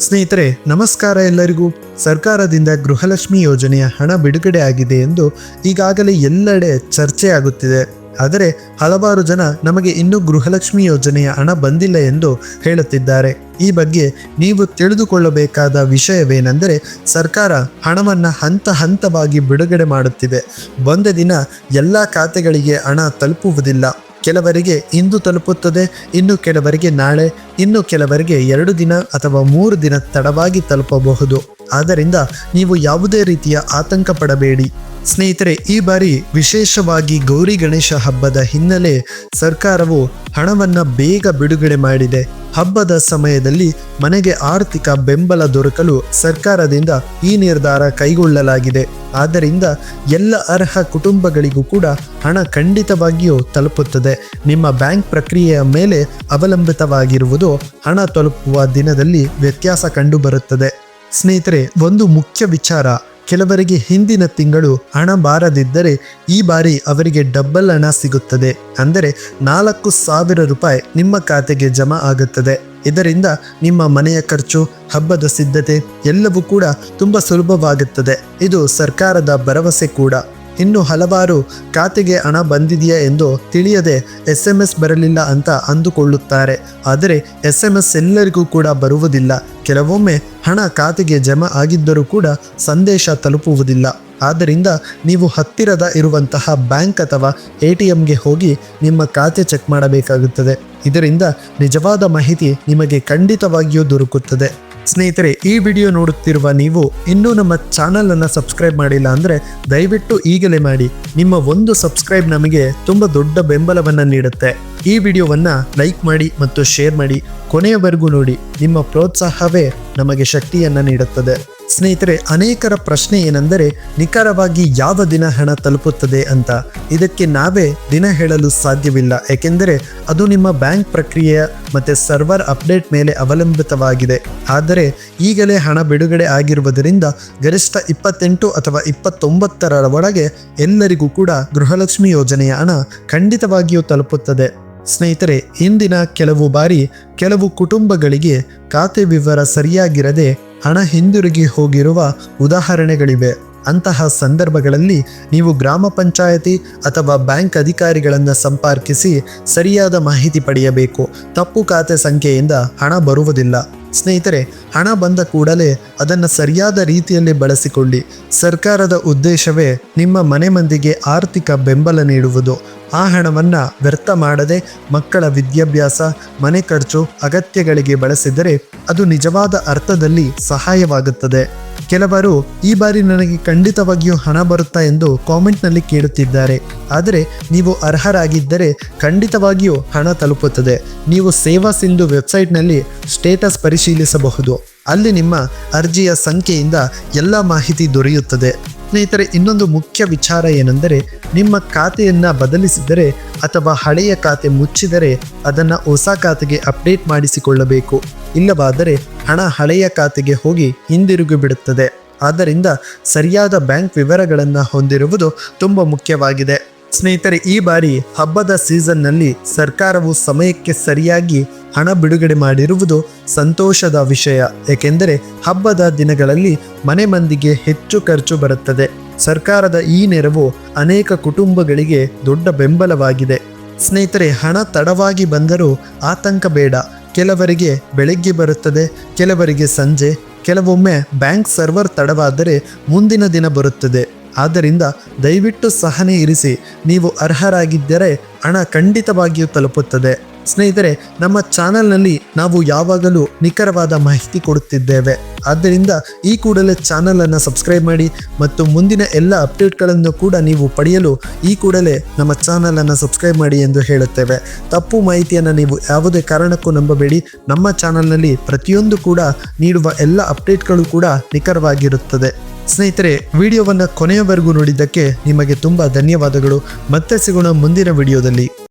ಸ್ನೇಹಿತರೆ, ನಮಸ್ಕಾರ ಎಲ್ಲರಿಗೂ. ಸರ್ಕಾರದಿಂದ ಗೃಹಲಕ್ಷ್ಮಿ ಯೋಜನೆಯ ಹಣ ಬಿಡುಗಡೆ ಆಗಿದೆ ಎಂದು ಈಗಾಗಲೇ ಎಲ್ಲೆಡೆ ಚರ್ಚೆಯಾಗುತ್ತಿದೆ ಆದರೆ ಹಲವಾರು ಜನ ನಮಗೆ ಇನ್ನೂ ಗೃಹಲಕ್ಷ್ಮಿ ಯೋಜನೆಯ ಹಣ ಬಂದಿಲ್ಲ ಎಂದು ಹೇಳುತ್ತಿದ್ದಾರೆ. ಈ ಬಗ್ಗೆ ನೀವು ತಿಳಿದುಕೊಳ್ಳಬೇಕಾದ ವಿಷಯವೇನೆಂದರೆ, ಸರ್ಕಾರ ಹಣವನ್ನು ಹಂತ ಹಂತವಾಗಿ ಬಿಡುಗಡೆ ಮಾಡುತ್ತಿದೆ. ಒಂದೇ ದಿನ ಎಲ್ಲ ಖಾತೆಗಳಿಗೆ ಹಣ ತಲುಪುವುದಿಲ್ಲ. ಕೆಲವರಿಗೆ ಇಂದು ತಲುಪುತ್ತದೆ, ಇನ್ನು ಕೆಲವರಿಗೆ ನಾಳೆ ಇನ್ನು ಕೆಲವರಿಗೆ ಎರಡು ದಿನ ಅಥವಾ ಮೂರು ದಿನ ತಡವಾಗಿ ತಲುಪಬಹುದು. ಆದ್ದರಿಂದ ನೀವು ಯಾವುದೇ ರೀತಿಯ ಆತಂಕ ಪಡಬೇಡಿ. ಸ್ನೇಹಿತರೆ, ಈ ಬಾರಿ ವಿಶೇಷವಾಗಿ ಗೌರಿ ಗಣೇಶ ಹಬ್ಬದ ಹಿನ್ನೆಲೆ ಸರ್ಕಾರವು ಹಣವನ್ನು ಬೇಗ ಬಿಡುಗಡೆ ಮಾಡಿದೆ. ಹಬ್ಬದ ಸಮಯದಲ್ಲಿ ಮನೆಗೆ ಆರ್ಥಿಕ ಬೆಂಬಲ ದೊರಕಲು ಸರ್ಕಾರದಿಂದ ಈ ನಿರ್ಧಾರ ಕೈಗೊಳ್ಳಲಾಗಿದೆ. ಆದ್ದರಿಂದ ಎಲ್ಲ ಅರ್ಹ ಕುಟುಂಬಗಳಿಗೂ ಕೂಡ ಹಣ ಖಂಡಿತವಾಗಿಯೂ ತಲುಪುತ್ತದೆ. ನಿಮ್ಮ ಬ್ಯಾಂಕ್ ಪ್ರಕ್ರಿಯೆಯ ಮೇಲೆ ಅವಲಂಬಿತವಾಗಿರುವುದು ಹಣ ತಲುಪುವ ದಿನದಲ್ಲಿ ವ್ಯತ್ಯಾಸ ಕಂಡುಬರುತ್ತದೆ. ಸ್ನೇಹಿತರೆ, ಒಂದು ಮುಖ್ಯ ವಿಚಾರ. ಕೆಲವರಿಗೆ ಹಿಂದಿನ ತಿಂಗಳು ಹಣ ಬಾರದಿದ್ದರೆ ಈ ಬಾರಿ ಅವರಿಗೆ ಡಬ್ಬಲ್ ಹಣ ಸಿಗುತ್ತದೆ. ಅಂದರೆ ನಾಲ್ಕು ಸಾವಿರ ರೂಪಾಯಿ ನಿಮ್ಮ ಖಾತೆಗೆ ಜಮಾ ಆಗುತ್ತದೆ. ಇದರಿಂದ ನಿಮ್ಮ ಮನೆಯ ಖರ್ಚು, ಹಬ್ಬದ ಸಿದ್ಧತೆ ಎಲ್ಲವೂ ಕೂಡ ತುಂಬ ಸುಲಭವಾಗುತ್ತದೆ. ಇದು ಸರ್ಕಾರದ ಭರವಸೆ ಕೂಡ. ಇನ್ನು ಹಲವಾರು ಖಾತೆಗೆ ಹಣ ಬಂದಿದೆಯಾ ಎಂದು ತಿಳಿಯದೆ ಎಸ್ ಎಂ ಎಸ್ ಬರಲಿಲ್ಲ ಅಂತ ಅಂದುಕೊಳ್ಳುತ್ತಾರೆ. ಆದರೆ ಎಸ್ ಎಂ ಎಸ್ ಎಲ್ಲರಿಗೂ ಕೂಡ ಬರುವುದಿಲ್ಲ. ಕೆಲವೊಮ್ಮೆ ಹಣ ಖಾತೆಗೆ ಜಮಾ ಆಗಿದ್ದರೂ ಕೂಡ ಸಂದೇಶ ತಲುಪುವುದಿಲ್ಲ. ಆದ್ದರಿಂದ ನೀವು ಹತ್ತಿರದ ಇರುವಂತಹ ಬ್ಯಾಂಕ್ ಅಥವಾ ಎ ಟಿ ಎಮ್ಗೆ ಹೋಗಿ ನಿಮ್ಮ ಖಾತೆ ಚೆಕ್ ಮಾಡಬೇಕಾಗುತ್ತದೆ. ಇದರಿಂದ ನಿಜವಾದ ಮಾಹಿತಿ ನಿಮಗೆ ಖಂಡಿತವಾಗಿಯೂ ದೊರಕುತ್ತದೆ. ಸ್ನೇಹಿತರೆ, ಈ ವಿಡಿಯೋ ನೋಡುತ್ತಿರುವ ನೀವು ಇನ್ನೂ ನಮ್ಮ ಚಾನಲ್ ಅನ್ನು ಸಬ್ಸ್ಕ್ರೈಬ್ ಮಾಡಿಲ್ಲ ಅಂದರೆ ದಯವಿಟ್ಟು ಈಗಲೇ ಮಾಡಿ. ನಿಮ್ಮ ಒಂದು ಸಬ್ಸ್ಕ್ರೈಬ್ ನಮಗೆ ತುಂಬ ದೊಡ್ಡ ಬೆಂಬಲವನ್ನು ನೀಡುತ್ತೆ. ಈ ವಿಡಿಯೋವನ್ನು ಲೈಕ್ ಮಾಡಿ ಮತ್ತು ಶೇರ್ ಮಾಡಿ. ಕೊನೆಯವರೆಗೂ ನೋಡಿ, ನಿಮ್ಮ ಪ್ರೋತ್ಸಾಹವೇ ನಮಗೆ ಶಕ್ತಿಯನ್ನು ನೀಡುತ್ತದೆ. ಸ್ನೇಹಿತರೆ, ಅನೇಕರ ಪ್ರಶ್ನೆ ಏನೆಂದರೆ, ನಿಖರವಾಗಿ ಯಾವ ದಿನ ಹಣ ತಲುಪುತ್ತದೆ ಅಂತ. ಇದಕ್ಕೆ ನಾವೇ ದಿನ ಹೇಳಲು ಸಾಧ್ಯವಿಲ್ಲ. ಏಕೆಂದರೆ, ಅದು ನಿಮ್ಮ ಬ್ಯಾಂಕ್ ಪ್ರಕ್ರಿಯೆಯ ಮತ್ತು ಸರ್ವರ್ ಅಪ್ಡೇಟ್ ಮೇಲೆ ಅವಲಂಬಿತವಾಗಿದೆ. ಆದರೆ, ಈಗಲೇ ಹಣ ಬಿಡುಗಡೆ ಆಗಿರುವುದರಿಂದ, ಗರಿಷ್ಠ ಇಪ್ಪತ್ತೆಂಟು ಅಥವಾ ಇಪ್ಪತ್ತೊಂಬತ್ತರ ಒಳಗೆ ಎಲ್ಲರಿಗೂ ಕೂಡ ಗೃಹಲಕ್ಷ್ಮಿ ಯೋಜನೆಯ ಹಣ ಖಂಡಿತವಾಗಿಯೂ ತಲುಪುತ್ತದೆ. ಸ್ನೇಹಿತರೆ, ಇಂದಿನ ಕೆಲವು ಬಾರಿ ಕೆಲವು ಕುಟುಂಬಗಳಿಗೆ ಖಾತೆ ವಿವರ ಸರಿಯಾಗಿರದೆ ಹಣ ಹಿಂದಿರುಗಿ ಹೋಗಿರುವ ಉದಾಹರಣೆಗಳಿವೆ. ಅಂತಹ ಸಂದರ್ಭಗಳಲ್ಲಿ ನೀವು ಗ್ರಾಮ ಪಂಚಾಯತಿ ಅಥವಾ ಬ್ಯಾಂಕ್ ಅಧಿಕಾರಿಗಳನ್ನು ಸಂಪರ್ಕಿಸಿ ಸರಿಯಾದ ಮಾಹಿತಿ ಪಡೆಯಬೇಕು. ತಪ್ಪು ಖಾತೆ ಸಂಖ್ಯೆಯಿಂದ ಹಣ ಬರುವುದಿಲ್ಲ. ಸ್ನೇಹಿತರೆ, ಹಣ ಬಂದ ಕೂಡಲೇ ಅದನ್ನು ಸರಿಯಾದ ರೀತಿಯಲ್ಲಿ ಬಳಸಿಕೊಳ್ಳಿ. ಸರ್ಕಾರದ ಉದ್ದೇಶವೇ ನಿಮ್ಮ ಮನೆ ಮಂದಿಗೆ ಆರ್ಥಿಕ ಬೆಂಬಲ ನೀಡುವುದು. ಆ ಹಣವನ್ನು ವ್ಯರ್ಥ ಮಾಡದೆ ಮಕ್ಕಳ ವಿದ್ಯಾಭ್ಯಾಸ, ಮನೆ ಖರ್ಚು, ಅಗತ್ಯಗಳಿಗೆ ಬಳಸಿದರೆ ಅದು ನಿಜವಾದ ಅರ್ಥದಲ್ಲಿ ಸಹಾಯವಾಗುತ್ತದೆ. ಕೆಲವರು ಈ ಬಾರಿ ನನಗೆ ಖಂಡಿತವಾಗಿಯೂ ಹಣ ಬರುತ್ತಾ ಎಂದು ಕಾಮೆಂಟ್ನಲ್ಲಿ ಕೇಳುತ್ತಿದ್ದಾರೆ. ಆದರೆ ನೀವು ಅರ್ಹರಾಗಿದ್ದರೆ ಖಂಡಿತವಾಗಿಯೂ ಹಣ ತಲುಪುತ್ತದೆ. ನೀವು ಸೇವಾ ಸಿಂಧು ವೆಬ್ಸೈಟ್ನಲ್ಲಿ ಸ್ಟೇಟಸ್ ಪರಿಶೀಲಿಸಬಹುದು. ಅಲ್ಲಿ ನಿಮ್ಮ ಅರ್ಜಿಯ ಸಂಖ್ಯೆಯಿಂದ ಎಲ್ಲ ಮಾಹಿತಿ ದೊರೆಯುತ್ತದೆ. ಸ್ನೇಹಿತರೆ, ಇನ್ನೊಂದು ಮುಖ್ಯ ವಿಚಾರ ಏನೆಂದರೆ, ನಿಮ್ಮ ಖಾತೆಯನ್ನು ಬದಲಿಸಿದರೆ ಅಥವಾ ಹಳೆಯ ಖಾತೆ ಮುಚ್ಚಿದರೆ ಅದನ್ನು ಹೊಸ ಖಾತೆಗೆ ಅಪ್ಡೇಟ್ ಮಾಡಿಸಿಕೊಳ್ಳಬೇಕು. ಇಲ್ಲವಾದರೆ ಹಣ ಹಳೆಯ ಖಾತೆಗೆ ಹೋಗಿ ಹಿಂದಿರುಗಿ ಬಿಡುತ್ತದೆ. ಆದ್ದರಿಂದ ಸರಿಯಾದ ಬ್ಯಾಂಕ್ ವಿವರಗಳನ್ನು ಹೊಂದಿರುವುದು ತುಂಬ ಮುಖ್ಯವಾಗಿದೆ. ಸ್ನೇಹಿತರೆ, ಈ ಬಾರಿ ಹಬ್ಬದ ಸೀಸನ್ನಲ್ಲಿ ಸರ್ಕಾರವು ಸಮಯಕ್ಕೆ ಸರಿಯಾಗಿ ಹಣ ಬಿಡುಗಡೆ ಮಾಡಿರುವುದು ಸಂತೋಷದ ವಿಷಯ, ಏಕೆಂದರೆ ಹಬ್ಬದ ದಿನಗಳಲ್ಲಿ ಮನೆ ಮಂದಿಗೆ ಹೆಚ್ಚು ಖರ್ಚು ಬರುತ್ತದೆ. ಸರ್ಕಾರದ ಈ ನೆರವು ಅನೇಕ ಕುಟುಂಬಗಳಿಗೆ ದೊಡ್ಡ ಬೆಂಬಲವಾಗಿದೆ. ಸ್ನೇಹಿತರೆ, ಹಣ ತಡವಾಗಿ ಬಂದರೂ ಆತಂಕ ಬೇಡ. ಕೆಲವರಿಗೆ ಬೆಳಗ್ಗೆ ಬರುತ್ತದೆ, ಕೆಲವರಿಗೆ ಸಂಜೆ, ಕೆಲವೊಮ್ಮೆ ಬ್ಯಾಂಕ್ ಸರ್ವರ್ ತಡವಾದರೆ ಮುಂದಿನ ದಿನ ಬರುತ್ತದೆ. ಆದ್ದರಿಂದ ದಯವಿಟ್ಟು ಸಹನೆ ಇರಿಸಿ, ನೀವು ಅರ್ಹರಾಗಿದ್ದರೆ ಹಣ ಖಂಡಿತವಾಗಿಯೂ ತಲುಪುತ್ತದೆ. ಸ್ನೇಹಿತರೆ, ನಮ್ಮ ಚಾನಲ್ನಲ್ಲಿ ನಾವು ಯಾವಾಗಲೂ ನಿಖರವಾದ ಮಾಹಿತಿ ಕೊಡುತ್ತಿದ್ದೇವೆ. ಆದ್ದರಿಂದ ಈ ಕೂಡಲೇ ಚಾನಲನ್ನು ಸಬ್ಸ್ಕ್ರೈಬ್ ಮಾಡಿ ಮತ್ತು ಮುಂದಿನ ಎಲ್ಲ ಅಪ್ಡೇಟ್ಗಳನ್ನು ಕೂಡ ನೀವು ಪಡೆಯಲು ಈ ಕೂಡಲೇ ನಮ್ಮ ಚಾನಲನ್ನು ಸಬ್ಸ್ಕ್ರೈಬ್ ಮಾಡಿ ಎಂದು ಹೇಳುತ್ತೇವೆ. ತಪ್ಪು ಮಾಹಿತಿಯನ್ನು ನೀವು ಯಾವುದೇ ಕಾರಣಕ್ಕೂ ನಂಬಬೇಡಿ. ನಮ್ಮ ಚಾನಲ್ನಲ್ಲಿ ಪ್ರತಿಯೊಂದು ಕೂಡ ನೀಡುವ ಎಲ್ಲ ಅಪ್ಡೇಟ್ಗಳು ಕೂಡ ನಿಖರವಾಗಿರುತ್ತದೆ. ಸ್ನೇಹಿತರೆ, ವಿಡಿಯೋವನ್ನು ಕೊನೆಯವರೆಗೂ ನೋಡಿದ್ದಕ್ಕೆ ನಿಮಗೆ ತುಂಬ ಧನ್ಯವಾದಗಳು. ಮತ್ತೆ ಸಿಗೋಣ ಮುಂದಿನ ವಿಡಿಯೋದಲ್ಲಿ.